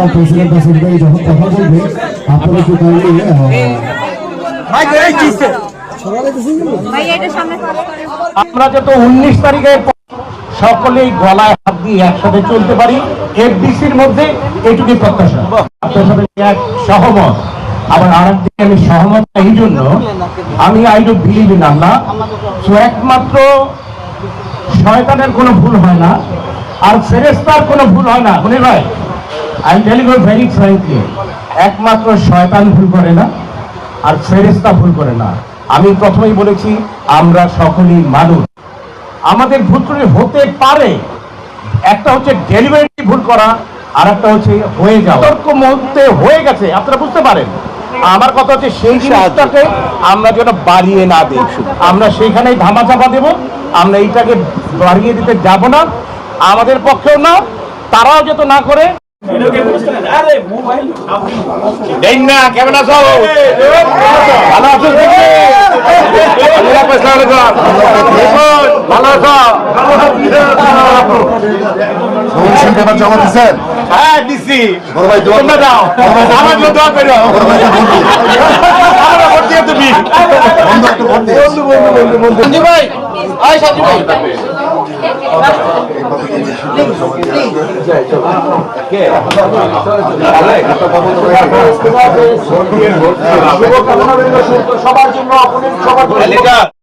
আর president বা secretary যখন কথা বলবে আপনারা একটু কাইন্ডলি ভাই এটা সামনে পাস করে আমরা যত উনিশ তারিখে সকলেই গলায় দিয়ে একসাথে চলতে পারি। এফডিসির মধ্যে এইটুকুই প্রত্যাশা। আপনার সাথে এক সহমত। আবার আরেক দিকে আমি সহমত এই জন্য আমি I do believe in Allah তো একমাত্র শয়তানের কোনো ভুল হয় না, আর ফেরেস্তার কোনো ভুল হয় না। মনে ভাই I telling you very frankly একমাত্র শয়তান ভুল করে না, আর ফেরেস্তা ভুল করে না। আমি প্রথমেই বলেছি, আমরা সকলেই মানুষ। আমাদের ভুল হতে পারে একটা হচ্ছে ডেলিভারি ভুল করা আর একটা হচ্ছে হয়ে যাওয়া তর্ক মধ্যে হয়ে গেছে আপনারা বুঝতে পারেন আমার কথা হচ্ছে সেই জিনিসটাকে আমরা যেন বাড়িয়ে না দিই আমরা সেইখানেই ধামা চাপা দেব আমরা এইটাকে বাড়িয়ে দিতে যাব না আমাদের পক্ষেও না তারাও যত না করে দেন না কেমন আছো ভালো আছো ভালো আছো? পেপার জমা দিচ্ছেন? হ্যাঁ দিছি। বড় ভাই তোমরা দাও। আমার জন্য দোয়া করো বড় ভাই আমরা ভোট দিয়ে তুমি। বন্ধু একটু ভোট দিন। সঞ্জু ভাই আয় সঞ্জু ভাই। সবার জন্য সবার জন্য।